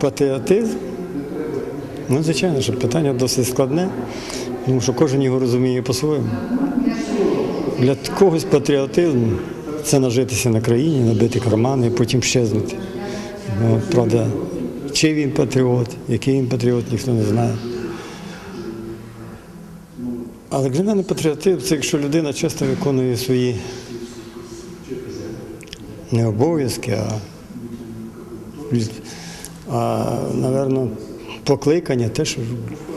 Патріотизм. Ну, звичайно, що питання досить складне, тому що кожен його розуміє по-своєму. Для когось патріотизм це нажитися на країні, набити кармани і потім щезнути. Ну, правда, чи він патріот, який він патріот, ніхто не знає. Але для мене патріотизм це якщо людина часто виконує свої не обов'язки, а, а напевно, покликання, те, що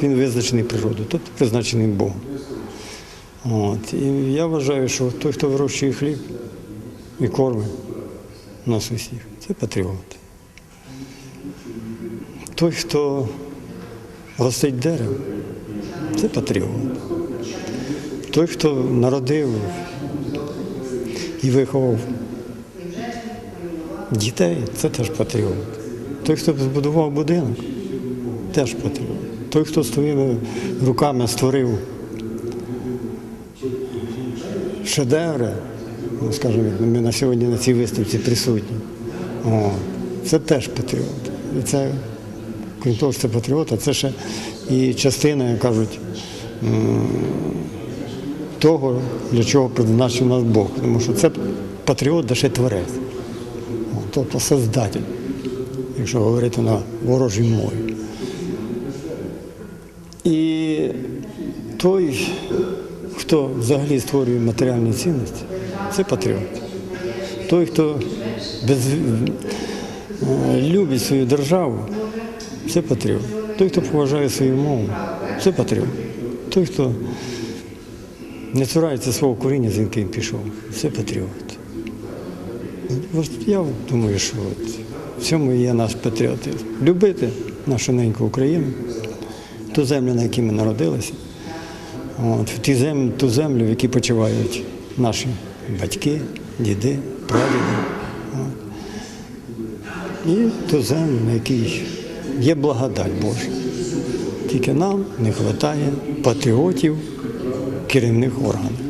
він визначений природою, тобто призначений Богом. От. І я вважаю, що той, хто вирощує хліб і кормить нас усіх, це патріот. Той, хто ростить дерево, це патріот. Той, хто народив і виховав дітей, це теж патріот. Той, хто збудував будинок, теж патріот. Той, хто своїми руками створив шедеври, ну, скажімо, ми на сьогодні на цій виставці присутні. О, це теж патріот. І це, крім того, що це патріот, а це ще і частина, як кажуть, того, для чого призначив нас Бог. Тому що це патріот, де ще творець. Тобто создатель, якщо говорити на ворожій мові. І той, хто взагалі створює матеріальні цінності, це патріот. Той, хто без, е, любить свою державу, це патріот. Той, хто поважає свою мову, це патріот. Той, хто не цурається свого коріння, з яким пішов, це патріот. Я думаю, що от в цьому є наш патріотизм. Любити нашу неньку Україну, ту землю, на якій ми народилися, от, ті землю, ту землю, в якій почувають наші батьки, діди, прадіди. От. І ту землю, на якій є благодать Божа. Тільки нам не вистачає патріотів керівних органів.